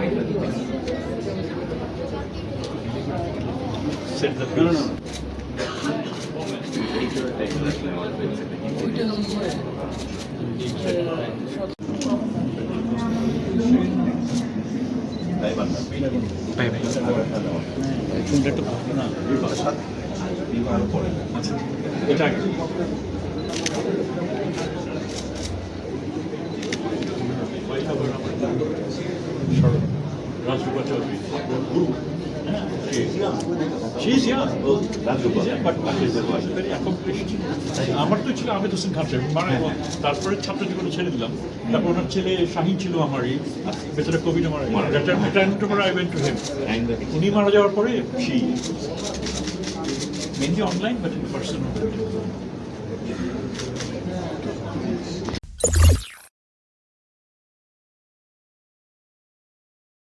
Set the no, no, no. এটা চৌধুরী, গুরু। হ্যাঁ, she is young. She is young. She's young, but she's very accomplished. আমার তো ছিল আবেদ হোসেন খান সাহেব মানে তারপরে ছাত্র জীবনে ছেড়ে দিলাম তারপর ওনার ছেলে শাহিন ছিল আমারই বেচারা কোভিড মারা রিটায়ারমেন্ট পরে আই ওয়েন্ট টু হিম উনি মারা যাওয়ার পরে she mainly online but in person